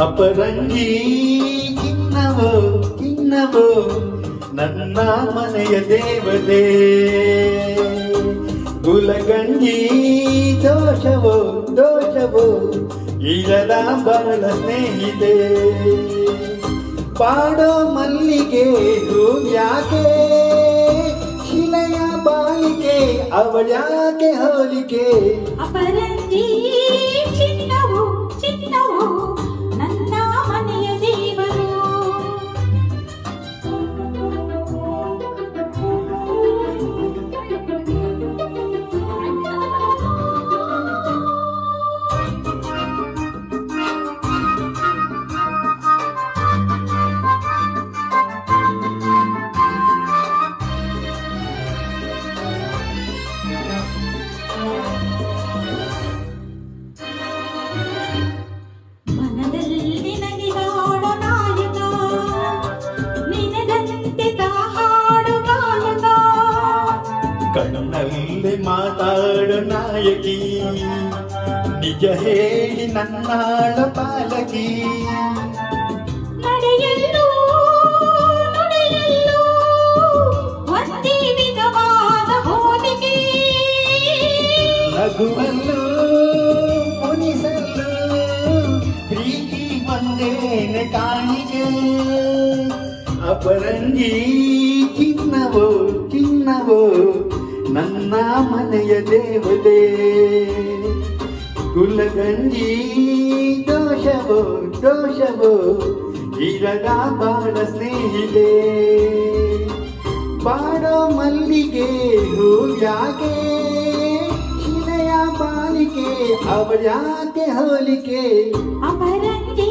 ಅಪರಂಗಿ ಕಿನ್ನವೋ ಕಿನ್ನವೋ ನನ್ನ ಮನೆಯ ದೇವತೆ. ಗುಲಗಂಜಿ ದೋಷವೋ ದೋಷವೋ ಇಲ್ಲದ ಬಹಳ ಸ್ನೇಹಿತೆ. ಪಾಡೋ ಮಲ್ಲಿಗೆ ಯಾಕೆ? ಶಿಲೆಯ ಬಾಲಿಕೆ ಅವಳ್ಯಾಕೆ ಹೋಲಿಕೆ? ಅಪರಂಜಿ ನಾಯಕಿ ನಿಜ ಹೇಳಿ ನನ್ನಾಳ ಪಾಲಕಿ. ನಗುವಲ್ಲೂ ಮುನಿಸಲ್ಲೂ ಪ್ರೀತಿ ಬಂದೇನೆ ಕಾಣಿಕೆ. ಅಪರಂಗಿ ಚಿನ್ನವೋ ಚಿನ್ನವೋ ನನ್ನ ಮನೆಯ ದೇವತೆ ಕುಲಗಂಜಿ ದೋಷವೋ ದೋಷವೋ, ಇರದ ಬಾಳ ಸ್ನೇಹಿತೆ, ಬಾಡೋ ಮಲ್ಲಿಗೆ ಹೂ ಶಿಲೆಯ ಬಾಲಿಕೆ, ಅವಳ್ಯಾಕೆ ಹೋಲಿಕೆ? ಅಪರಂಜಿ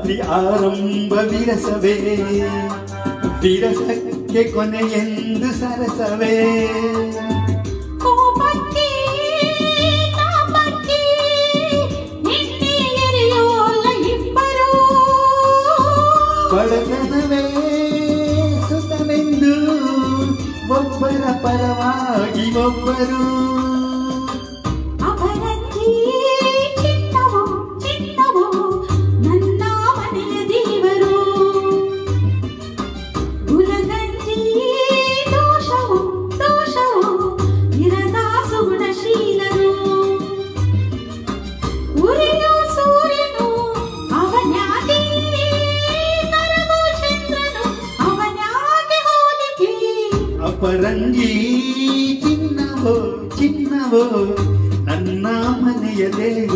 ರಾತ್ರಿ ಆರಂಭ ವಿರಸವೇ ವಿರಸಕ್ಕೆ ಕೊನೆಯೆಂದು ಸರಸವೇ ಕೋಪಕ್ಕೆ ತಾಪಕ್ಕೆ ನಿನ್ನೆ ಎರೆಯೋಲ್ಲ ಇಬ್ಬರು ಬಡತನವೇ ಸುತವೆಂದು ಒಬ್ಬರ ಪರವಾಗಿ ಒಬ್ಬರು ಅಪರಂಗಿ ಚಿನ್ನವೋ ಚಿನ್ನವೋ ನನ್ನ ಮನೆಯ ದೇವ